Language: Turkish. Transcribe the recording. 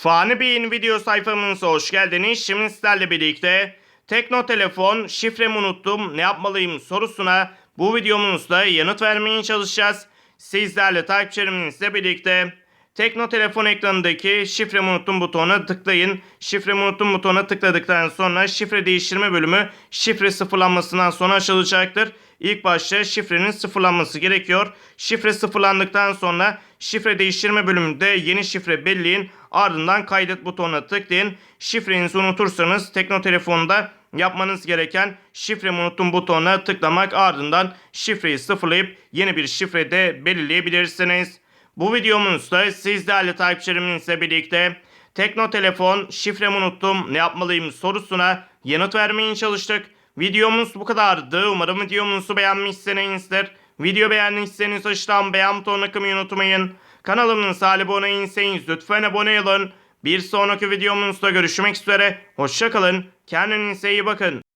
Fani Bey'in video sayfamıza hoş geldiniz. Şimdi sizlerle birlikte Tekno telefon şifremi unuttum ne yapmalıyım sorusuna bu videomuzda yanıt vermeye çalışacağız. Sizlerle takipçilerimizle birlikte Tekno telefon ekranındaki şifremi unuttum butonuna tıklayın. Şifremi unuttum butonuna tıkladıktan sonra şifre değiştirme bölümü şifre sıfırlanmasından sonra açılacaktır. İlk başta şifrenin sıfırlanması gerekiyor. Şifre sıfırlandıktan sonra şifre değiştirme bölümünde yeni şifre belirleyin. Ardından kaydet butonuna tıklayın. Şifrenizi unutursanız Tekno telefonda yapmanız gereken şifremi unuttum butonuna tıklamak ardından şifreyi sıfırlayıp yeni bir şifre de belirleyebilirsiniz. Bu videomuzda siz değerli takipçilerimizle birlikte Tekno telefon şifremi unuttum ne yapmalıyım sorusuna yanıt vermeye çalıştık. Videomuz bu kadardı. Umarım videomuzu beğenmişsinizdir. Video beğendiyseniz aşağıdan beğen butonuna kılmayı unutmayın. Kanalımıza abone değilseniz lütfen abone olun. Bir sonraki videomuzda görüşmek üzere. Hoşçakalın. Kendinize iyi bakın.